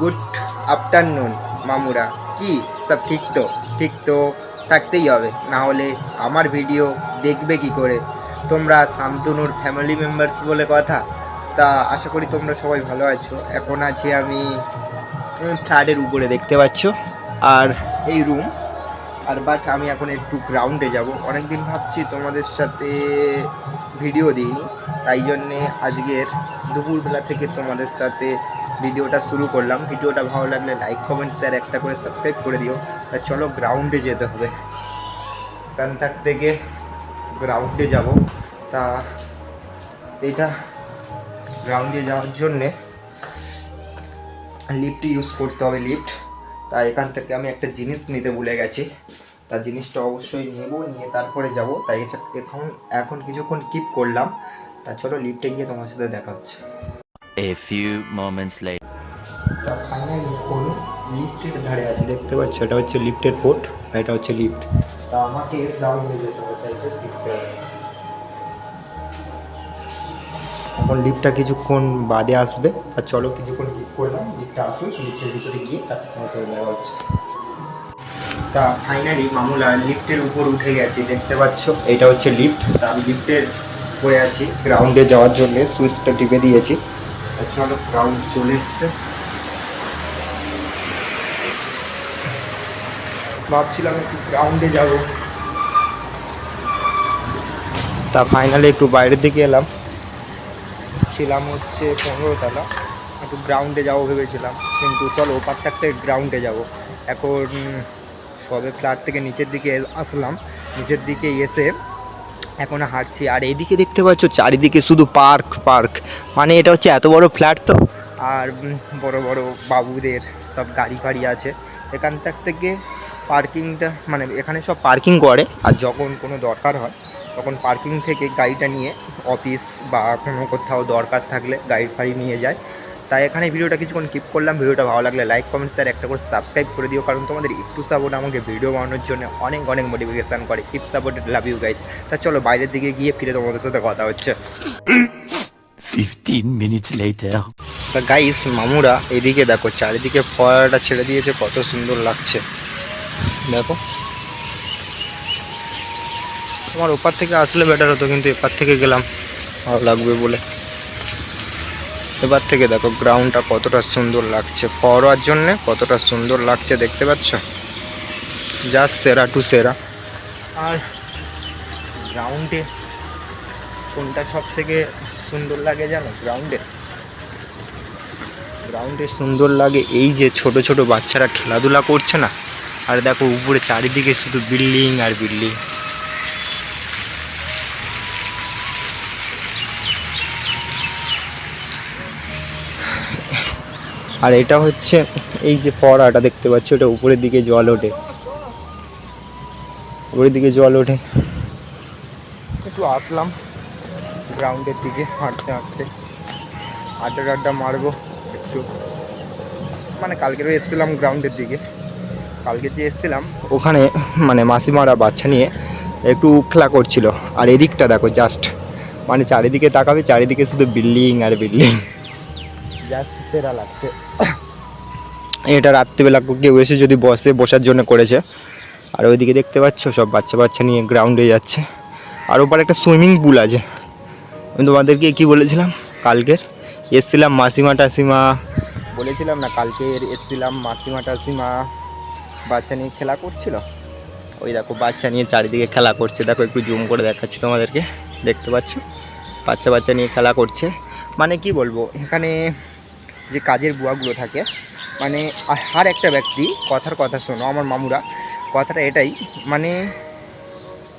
Good afternoon, মামুরা। কি? সব ঠিক তো? ঠিক তো থাকতেই হবে। না হলে আমার ভিডিও দেখবে কি করে? তোমরা শান্তনুর ফ্যামিলি মেম্বার্স বলে কথা। তা আশা করি তোমরা সবাই ভালো আছো। এখন আছি আমি ফ্ল্যাটের উপরে দেখতে পাচ্ছ। আর এই রুম আর বাট আমি এখন একটু গ্রাউন্ডে যাব। অনেকদিন ভাবছি তোমাদের সাথে ভিডিও দিইনি। তাই জন্যে আজকের দুপুরবেলা থেকে তোমাদের সাথে ভিডিওটা শুরু করলাম। ভিডিওটা ভালো লাগলে লাইক কমেন্ট শেয়ার একটা করে সাবস্ক্রাইব করে দিও। তা চলো গ্রাউন্ডে যেতে হবে। কান্তাক থেকে গ্রাউন্ডে যাব। তা এটা গ্রাউন্ডে যাওয়ার জন্যে লিফট ইউজ করতে হবে লিফট তা এখান থেকে আমি একটা জিনিস নিতে ভুলে গেছি। তা জিনিসটা অবশ্যই নেব, নিয়ে তারপরে যাব। তাই এখন এখন কিছুক্ষণ কিপ করলাম। তা চলো লিফটে গিয়ে তোমার সাথে দেখা হচ্ছে। A few moments later. Finally এখন লিফটের ধারে আছে, দেখতে পাচ্ছ? এটা হচ্ছে লিফটের পোর্ট আর এটা হচ্ছে লিফট তা আমাকে গ্রাউন্ডে যেতে হবে, তাই লিফটে এখন লিফটটা কিছুক্ষণ বাদে আসবে, তা চলো কিছুক্ষণ লিফট করলাম লিফটটা আসুক লিফটের ভিতরে গিয়ে তারপর তোমার সাথে হচ্ছে। তা ফাইনালি মামুলা লিফটের উপর উঠে গেছে, দেখতে পাচ্ছ? এটা হচ্ছে লিফট তা আমি লিফটের পরে আছি গ্রাউন্ডে যাওয়ার জন্য সুইচটা টিপে দিয়েছি। চলো গ্রাউন্ড চলে এসছে। ভাবছিলাম একটু গ্রাউন্ডে যাব। তা ফাইনালি একটু বাইরের দিকে এলাম। ছিলাম হচ্ছে পনেরো তলা একটু গ্রাউন্ডে যাব ভেবেছিলাম। কিন্তু চলো, ওপার থাকতে গ্রাউন্ডে যাব। এখন সবে ফ্ল্যাট থেকে নিচের দিকে আসলাম। নিচের দিকে এসে এখন হাঁটছি। আর এদিকে দেখতে পাচ্ছ, চারিদিকে শুধু পার্ক পার্ক। মানে এটা হচ্ছে এত বড় ফ্ল্যাট তো? আর বড় বড় বাবুদের সব গাড়ি ফাড়ি আছে। এখান থেকে পার্কিংটা মানে এখানে সব পার্কিং করে। আর যখন কোনো দরকার হয়, তখন পার্কিং থেকে গাড়িটা নিয়ে অফিস বা কোনো কোথাও দরকার থাকলে গাড়ি ফাড়ি নিয়ে যায়। তাই এখানে ভিডিওটা কিছুক্ষণ কিপ করলাম। ভিডিওটা ভালো লাগলে লাইক কমেন্ট শেয়ার একটা করে সাবস্ক্রাইব করে দিও। কারণ তোমাদের একটু সাপোর্ট আমাকে ভিডিও বানানোর জন্য অনেক অনেক মোটিভেশন করে। Keep supported love you guys তা চলো বাইরের দিকে গিয়ে ফিরে তোমাদের সাথে কথা হচ্ছে। 15 minutes later. তা গাইস মামুরা এদিকে দেখো চারিদিকে ফোয়ারাটা ছেড়ে দিয়েছে কত সুন্দর লাগছে। দেখো। তোমার ওপার থেকে আসলে বেটার হতো কিন্তু এপার থেকে গেলাম ভালো লাগবে বলে। এবার থেকে দেখো গ্রাউন্ডটা কতটা সুন্দর লাগছে। পড়ার জন্যে কতটা সুন্দর লাগছে দেখতে পাচ্ছ? জাস্ট সেরা টু সেরা। আর গ্রাউন্ডে কোনটা সব থেকে সুন্দর লাগে জানো? গ্রাউন্ডে গ্রাউন্ডে সুন্দর লাগে এই যে ছোট ছোট বাচ্চারা খেলাধুলা করছে না? আর দেখো উপরে চারিদিকে শুধু বিল্ডিং আর বিল্ডিং আর এটা হচ্ছে এই যে ফড়াটা দেখতে পাচ্ছি ওটা উপরের দিকে জল ওঠে। উপরের দিকে জল ওঠে। একটু আসলাম গ্রাউন্ডের দিকে হাঁটতে হাঁটতে। আড্ডা টাড্ডা মারবো একটু। মানে কালকেরও এসেছিলাম গ্রাউন্ডের দিকে। কালকে যে এসেছিলাম ওখানে মানে মাসিমারা বাচ্চা নিয়ে একটু খেলা করছিল। আর এদিকটা দেখো জাস্ট মানে চারিদিকে তাকাবে চারিদিকে শুধু বিল্ডিং আর বিল্ডিং জাস্ট সেরা লাগছে। এটা রাত্রিবেলা কেউ এসে যদি বসে, বসার জন্য করেছে। আর ওইদিকে দেখতে পাচ্ছ, সব বাচ্চা বাচ্চা নিয়ে গ্রাউন্ডে যাচ্ছে। আর ওপার একটা সুইমিং পুল আছে। আমি তোমাদেরকে কি বলেছিলাম? কালকের। এসছিলাম মাসিমা টাসিমা। বলেছিলাম না কালকে এসছিলাম মাসিমা টাসিমা। বাচ্চা নিয়ে খেলা করছিল? ওই দেখো, বাচ্চা নিয়ে চারিদিকে খেলা করছে। দেখো, একটু জুম করে দেখাচ্ছি তোমাদেরকে। দেখতে পাচ্ছ? বাচ্চা বাচ্চা নিয়ে খেলা করছে। মানে কি বলব, এখানে যে কাজের বুয়াগুলো থাকে মানে আর একটা ব্যক্তি, কথার কথা শোনো, আমার মামুরা, কথাটা এটাই মানে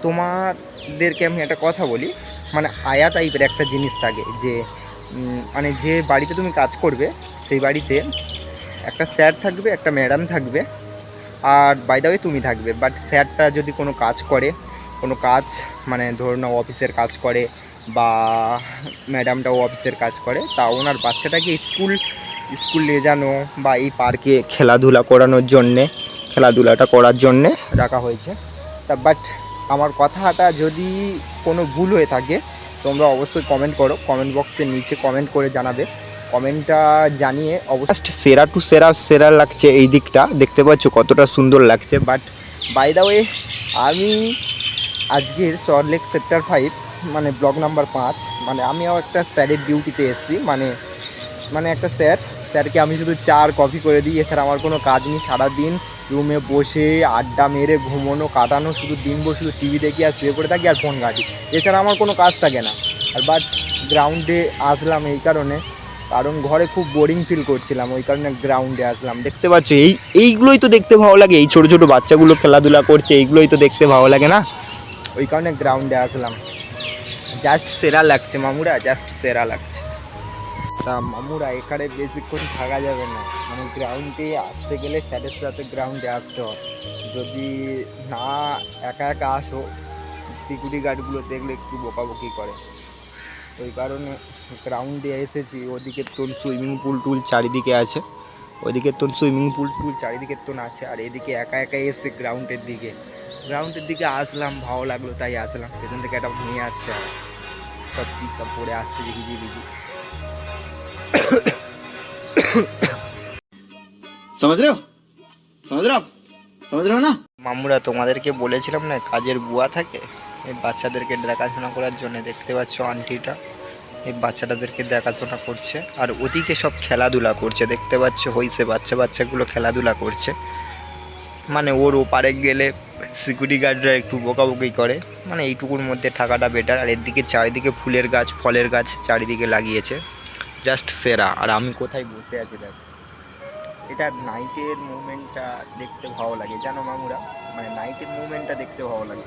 তোমাদেরকে আমি একটা কথা বলি মানে আয়া টাইপের একটা জিনিস থাকে যে মানে যে বাড়িতে তুমি কাজ করবে, সেই বাড়িতে একটা স্যার থাকবে, একটা ম্যাডাম থাকবে, আর বাইদাওয়ে তুমি থাকবে বাট স্যারটা যদি কোনো কাজ করে, কোনো কাজ মানে ধরো নাও অফিসের কাজ করে বা ম্যাডামটাও অফিসের কাজ করে, তা ওনার বাচ্চাটাকে স্কুল স্কুল নিয়ে যানো বা এই পার্কে খেলাধুলা করানোর জন্যে, খেলাধুলাটা করার জন্যে রাখা হয়েছে। তা বাট আমার কথাটা যদি কোনো ভুল হয়ে থাকে, তোমরা অবশ্যই কমেন্ট করো কমেন্ট বক্সের নিচে কমেন্ট করে জানাবে। কমেন্টটা জানিয়ে অবশ্য সেরা টু সেরা সেরা লাগছে এই দিকটা। দেখতে পাচ্ছ কতটা সুন্দর লাগছে। বাট বাই দ্য ওয়ে আমি আজকের সরলেক সেক্টর ফাইভ মানে ব্লক নাম্বার পাঁচ। মানে আমিও একটা স্যারের ডিউটিতে এসেছি। মানে মানে একটা স্যার। স্যারকে আমি শুধু চা আর কফি করে দিই। এছাড়া আমার কোনো কাজ নেই। সারাদিন রুমে বসে আড্ডা মেরে ঘুমোনো, কাটানো, শুধু দিন বসে শুধু টিভি দেখি আর শুয়ে পড়ে থাকি আর ফোন ঘাঁটি। এছাড়া আমার কোনো কাজ থাকে না। আর বাট গ্রাউন্ডে আসলাম এই কারণে। কারণ ঘরে খুব বোরিং ফিল করছিলাম। ওই কারণে গ্রাউন্ডে আসলাম। দেখতে পাচ্ছ, এই, এইগুলোই তো দেখতে ভালো লাগে। এই ছোটো ছোটো বাচ্চাগুলো খেলাধুলা করছে, এইগুলোই তো দেখতে ভালো লাগে না? ওই কারণে গ্রাউন্ডে আসলাম। জাস্ট সেরা লাগছে, মামুরা জাস্ট সেরা লাগছে। তা মামুরা, এখানে বেশিক্ষণ থাকা যাবে না। মানে গ্রাউন্ডে আসতে গেলে স্যারের সাথে গ্রাউন্ডে আসতে হয় যদি না একা একা আসো সিকিউরিটি গার্ডগুলো দেখলে একটু বকাবকি করে। ওই কারণে গ্রাউন্ডে এসেছি, ওদিকে তোর সুইমিং পুল টুল চারিদিকে আছে। ওইদিকে তোর সুইমিং পুল টুল চারিদিকে তোর আছে, আর এদিকে একা একা এসছে গ্রাউন্ডের দিকে। গ্রাউন্ডের দিকে আসলাম, ভালো লাগল, তাই আসলাম। পেছন থেকে একটা নিয়ে আসছে আর সব কি সব পড়ে আসতে দেখি বিজি समझ रहे हो समझ रहे हो आप समझ रहे हो ना মামুরা তোমাদেরকে বলেছিলাম না কাজের বুয়া থাকে এই বাচ্চাদেরকে দেখাশোনা করার জন্য দেখতে পাচ্ছ আন্টিটা এই বাচ্চাটাদেরকে দেখাশোনা করছে আর ওদিকে সব খেলাধুলা করছে দেখতে পাচ্ছ হইছে বাচ্চা বাচ্চাগুলো খেলাধুলা করছে মানে ওর ওপারে গেলে সিকিউরিটি গার্ডরা একটু বকাবকি করে। মানে এইটুকুর মধ্যে থাকাটা বেটার আর এদিকে দিকে চারিদিকে ফুলের গাছ, ফলের গাছ চারিদিকে লাগিয়েছে। জাস্ট সেরা। আর আমি কোথায় বসে আছি দেখ। এটা নাইটের মুভমেন্টটা দেখতে ভালো লাগে। জানো মামুরা? মানে নাইটের মুভমেন্টটা দেখতে ভালো লাগে।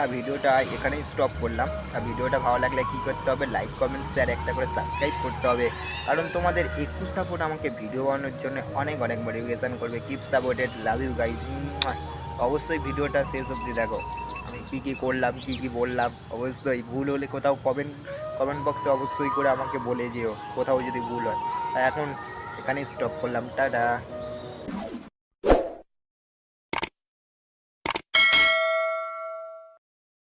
আর ভিডিওটা এখানেই স্টপ করলাম। আর ভিডিওটা ভালো লাগলে কী করতে হবে লাইক কমেন্ট শেয়ার একটা করে সাবস্ক্রাইব করতে হবে। কারণ তোমাদের একটু সাপোর্ট আমাকে ভিডিও বানানোর জন্য অনেক অনেক মোটিভেশন করবে। Keep supported love you guys অবশ্যই ভিডিওটা শেষ অবধি দেখো। আমি কী কী করলাম, কী কী বললাম, অবশ্যই ভুল হলে কোথাও কমেন্ট কমেন্ট বক্সে অবশ্যই করে আমাকে বলে যেও, কোথাও যদি ভুল হয়। এখন এখানেই স্টপ করলাম। টাটা।